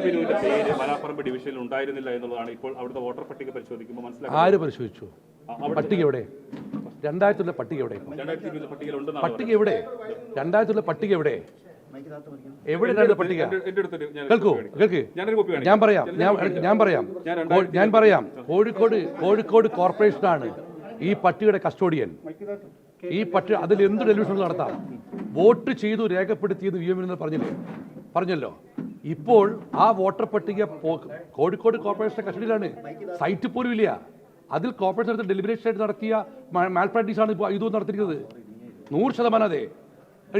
പേര് മലാപ്പറമ്പ് ഡിവിഷനിൽ ഉണ്ടായിരുന്നില്ല എന്നുള്ളതാണ് ഇപ്പോൾ അവിടുത്തെ വോട്ടർ പട്ടിക പരിശോധിക്കുമ്പോൾ മനസ്സിലാക്കുന്നത്. ആര് പരിശോധിച്ചു? പട്ടിക എവിടെ? രണ്ടായിരത്തിലുള്ള പട്ടിക എവിടെ പട്ടിക എവിടെ? രണ്ടായിരത്തിലുള്ള പട്ടിക എവിടെ? എവിടെ രണ്ടായിരത്തി പട്ടിക? കേൾക്കൂ കേൾക്ക്. ഞാൻ പറയാം ഞാൻ പറയാം. ഞാൻ പറയാം. കോഴിക്കോട് കോഴിക്കോട് കോർപ്പറേഷനാണ് ഈ പട്ടികയുടെ കസ്റ്റോഡിയൻ. ഈ പട്ടി അതിൽ എന്ത് ടെലിവിഷൻ നടത്താം? വോട്ട് ചെയ്തു രേഖപ്പെടുത്തിയത് വി എം എന്ന് പറഞ്ഞില്ലേ? പറഞ്ഞല്ലോ. ഇപ്പോൾ ആ വോട്ടർ പട്ടിക കോഴിക്കോട് കോർപ്പറേഷന്റെ കസ്റ്റഡിയിലാണ്. സൈറ്റ് പോലും ഇല്ല. അതിൽ കോർപ്പറേഷൻ എടുത്ത് ഡെലിബറേഷൻ ആയിട്ട് നടത്തിയ മാൽ ആണ് ഇപ്പോൾ ഇതും നടത്തിയിരിക്കുന്നത്. നൂറ് ശതമാനം അതെ.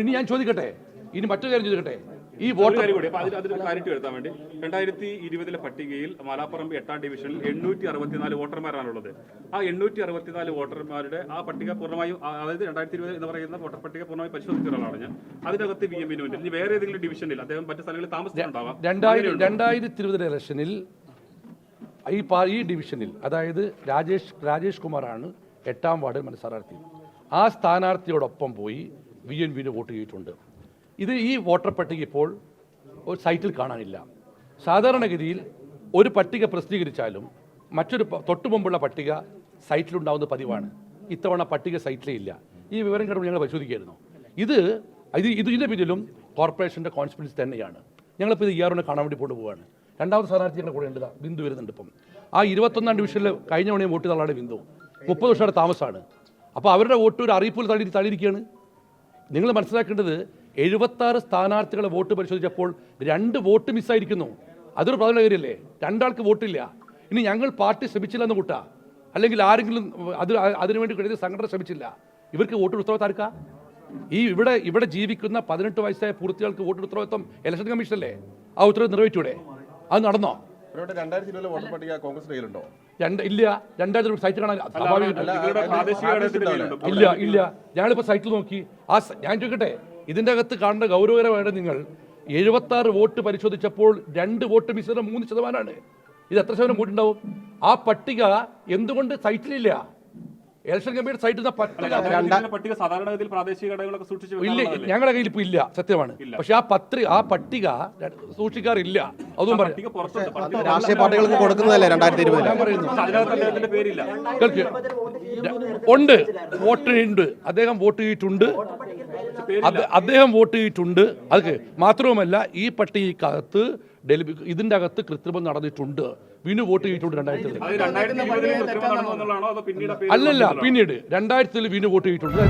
ഇനി ഞാൻ ചോദിക്കട്ടെ? ഇനി മറ്റൊരു കാര്യം ചോദിക്കട്ടെ? ഈ വോട്ട് കൂടി അതിന് ക്ലാരിറ്റി വരുത്താൻ വേണ്ടി രണ്ടായിരത്തി ഇരുപതിലെ പട്ടികയിൽ മലാപ്പറമ്പ് എട്ടാം ഡിവിഷനിൽ എണ്ണൂറ്റി അറുപത്തിനാല് വോട്ടർമാരാണുള്ളത്. ആ എണ്ണൂറ്റി അറുപത്തിനാല് വോട്ടർമാരുടെ ആ പട്ടിക പൂർണമായും അതായത് രണ്ടായിരത്തി ഇരുപത് എന്ന് പറയുന്ന വോട്ടർ പട്ടിക പൂർണമായും പരിശോധിച്ച ഒരാളാണ് ഞാൻ. അതിനകത്ത് വി എം വിനുവിന്റെ ഇനി വേറെ ഏതെങ്കിലും ഡിവിഷനിൽ അദ്ദേഹം മറ്റു സ്ഥലങ്ങളിൽ താമസിച്ചിട്ടുണ്ടാവാം. രണ്ടായിരം രണ്ടായിരത്തി ഇരുപതിലെ ഇലക്ഷനിൽ ഈ പാ- ഈ ഡിവിഷനിൽ അതായത് രാജേഷ് രാജേഷ് കുമാറാണ് എട്ടാം വാർഡിൽ മത്സരാർത്ഥി ആ സ്ഥാനാർത്ഥിയോടൊപ്പം പോയി വി എൻ വിന് വോട്ട് ചെയ്തിട്ടുണ്ട്. ഇത് ഈ വോട്ടർ പട്ടിക ഇപ്പോൾ ഒരു സൈറ്റിൽ കാണാനില്ല. സാധാരണഗതിയിൽ ഒരു പട്ടിക പ്രസിദ്ധീകരിച്ചാലും മറ്റൊരു തൊട്ടു മുമ്പുള്ള പട്ടിക സൈറ്റിലുണ്ടാവുന്ന പതിവാണ്. ഇത്തവണ പട്ടിക സൈറ്റിലേ ഇല്ല. ഈ വിവരം കണ്ടുകൊണ്ട് ഞങ്ങൾ പരിശോധിക്കുകയായിരുന്നു. ഇത് ഇത് ഇതിന്റെ പിന്നിലും കോർപ്പറേഷന്റെ കോൺസ്പിറൻസി തന്നെയാണ്. ഞങ്ങളിപ്പോൾ ഇത് ഇയാറിനെ കാണാൻ വേണ്ടി പോവുകയാണ് രണ്ടാമത്തെ സ്ഥാനാർത്ഥി ഞങ്ങളുടെ കൂടെ ഉണ്ട്. ബിന്ദു വരുന്നുണ്ട് ഇപ്പം. ആ ഇരുപത്തൊന്നാം ഡിവിഷനിൽ കഴിഞ്ഞ തവണയും വോട്ട് തള്ളാണ് ബിന്ദു. മുപ്പത് വർഷത്തെ താമസമാണ് അപ്പോൾ അവരുടെ വോട്ട് ഒരു അറിയിപ്പിൽ തള്ളി തള്ളിയിരിക്കുകയാണ്. നിങ്ങൾ മനസ്സിലാക്കേണ്ടത് എഴുപത്താറ് സ്ഥാനാർത്ഥികളെ വോട്ട് പരിശോധിച്ചപ്പോൾ രണ്ട് വോട്ട് മിസ്സായിരിക്കുന്നു. അതൊരു പ്രധാന കാര്യമല്ലേ രണ്ടാൾക്ക് വോട്ടില്ല. ഇനി ഞങ്ങൾ പാർട്ടി ശ്രമിച്ചില്ല എന്ന് കൂട്ടാ. അല്ലെങ്കിൽ ആരെങ്കിലും അത് അതിനുവേണ്ടി കഴിഞ്ഞ സംഘടന ശ്രമിച്ചില്ല. ഇവർക്ക് വോട്ട് ഉത്തരവാദിത്താർക്കാ ഈ ഇവിടെ ഇവിടെ ജീവിക്കുന്ന പതിനെട്ട് വയസ്സായ പൂർത്തികൾക്ക് വോട്ട് ഉത്തരവാദിത്വം ഇലക്ഷൻ കമ്മീഷനല്ലേ? ആ ഉത്തരവ് നിറവേറ്റൂടെ? അത് നടന്നോ? രണ്ട് ഇല്ല. രണ്ടായിരത്തി സൈറ്റ് കാണാൻ ഇല്ല ഇല്ല. ഞങ്ങളിപ്പോൾ സൈറ്റിൽ നോക്കി. ആ ഞാൻ ചോദിക്കട്ടെ ഇതിന്റെ അകത്ത് കാണുന്ന ഗൗരവകരമായിട്ട് നിങ്ങൾ എഴുപത്തി ആറ് വോട്ട് പരിശോധിച്ചപ്പോൾ രണ്ട് വോട്ട് മിശ്രിതം മൂന്ന് ശതമാനമാണ്. ഇത് എത്ര ശതമാനം വോട്ടുണ്ടാവും? ആ പട്ടിക എന്തുകൊണ്ട് സൈറ്റിലില്ല ഇലക്ഷൻ കമ്മീഷൻ സൈറ്റിൽ നിന്ന് ഇതിന്റെ പട്ടിക സാധാരണഗതിയിൽ പ്രാദേശിക ഘടകങ്ങളൊക്കെ സൂക്ഷിച്ചു ഇല്ല? ഞങ്ങളുടെ കയ്യിൽ ഇപ്പോൾ ഇല്ല. സത്യമാണ്. പക്ഷെ ആ പത്രിക ആ പട്ടിക സൂക്ഷിക്കാറില്ല. അതും പറയാം രാഷ്ട്രീയ പാർട്ടികൾക്ക് കൊടുക്കുന്നതല്ലേ രണ്ടായിരത്തി ഇരുപത് ഉണ്ട്. വോട്ട് ഉണ്ട്. അദ്ദേഹം വോട്ട് ചെയ്തിട്ടുണ്ട്. അദ്ദേ- അദ്ദേഹം വോട്ട് ചെയ്തിട്ടുണ്ട്. അത് മാത്രവുമല്ല ഈ പട്ടികക്കകത്ത് ഡെലിവി ഇതിന്റെ അകത്ത് കൃത്രിമം നടന്നിട്ടുണ്ട്. വിനു വോട്ട് ചെയ്തിട്ടുണ്ട് രണ്ടായിരത്തി അത് രണ്ടായിരത്തി ഇരുപതിൽ കൃത്രിമം നടന്നു എന്നുള്ളതാണോ അതോ പിന്നീട് അല്ലല്ല പിന്നീട് രണ്ടായിരത്തിൽ വീണ്ടും വോട്ട് ചെയ്തിട്ടുണ്ട്.